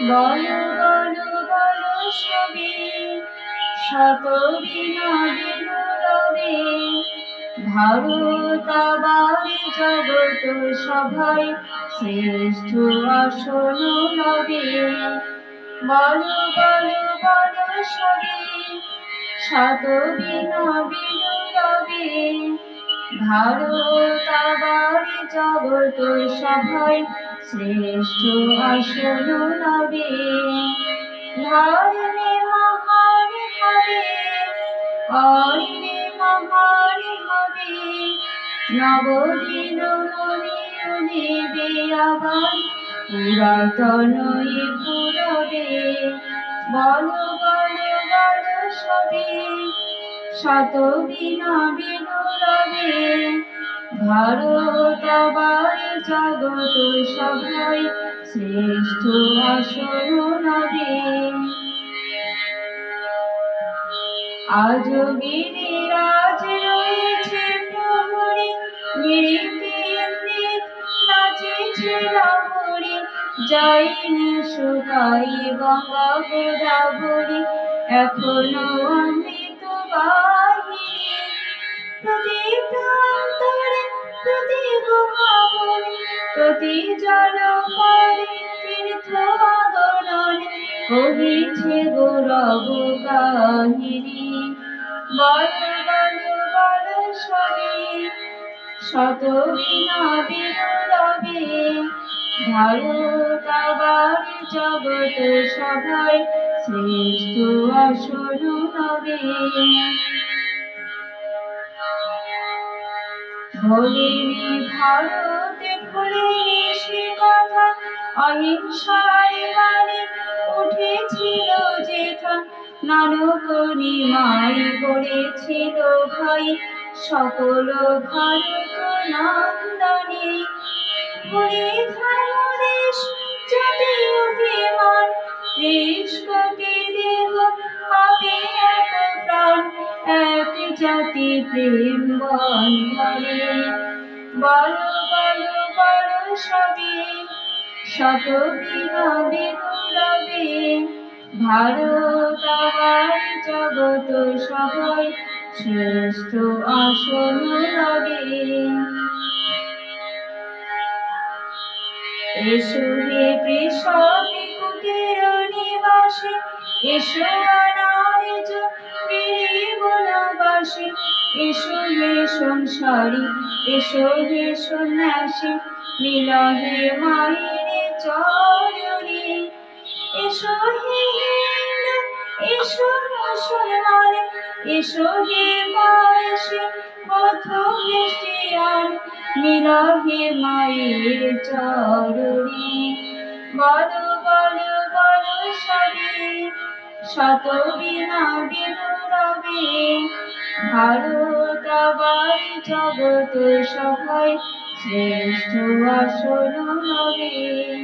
বলো বলো বলো সবে শত বিনা বিনুরবে ভারত আবার জগত সভায় শ্রেষ্ঠ আসন রবে বলো বলো বলো সবে শত বিনা বিনুরবে ভারত আবার জগত সভায় শ্রেষ্ঠ আসন নবে, ধর্মে মহান হবে, কর্মে মহান হবে। নবদিন মনে নেবে আবার পুরাতন পুরবে বলো বলো বলো সবে শত বিনা বিনুরবে ভারত আবার জগত সভায় শ্রেষ্ঠ আসন আজ গিরিরাজ রয়েছে প্রহরী নৃত্যে নাচেছে লাবরী যাইনি শুকাই গঙ্গা গোদাবরী, এখনও অমৃত বাহিনী। প্রতি প্রান্তরে প্রতি গুহাবনে প্রতি জনপদে তীর্থ আগরণে কহিছে গৌরব কাহিনী। বল বল বল সবে শত বিনা বিরবে ভারত আবার জগৎ সভায় শ্রেষ্ঠ আসন নবে। ভোলেনি ভারতে ভুলেনি সে কথা অহিংসায় বাণী উঠেছিল যেথা, নানক নিমাই গড়েছিল ভাই, সকল ভারত নন্দনে। ভুলে ধর্ম দেশ জাতি অভিমান ত্রিশ কোটি প্রেম বন্ধনে, বলো বলো বলো সবে, শত বিনা বিনুরবে ভারত জগত সবাই শ্রেষ্ঠ আসন রবে এসো হে কৃষক কুটির নিবাসে, এসো আনার বনবাসে এসো হে সংসারী, এসো হে সন্ন্যাসী লীলা হে মায়ের চরণে। এসো হে হিন্দু, এসো মুসলমান, এসো হে পারসি বৌদ্ধ খ্রিস্টিয়ান লীলা হে মায়ের চরণে। বলো বলো বলো সবে শত বিনা বিনুরবে ভারত আবার জগতে সবাই শ্রেষ্ঠ আসন হবে।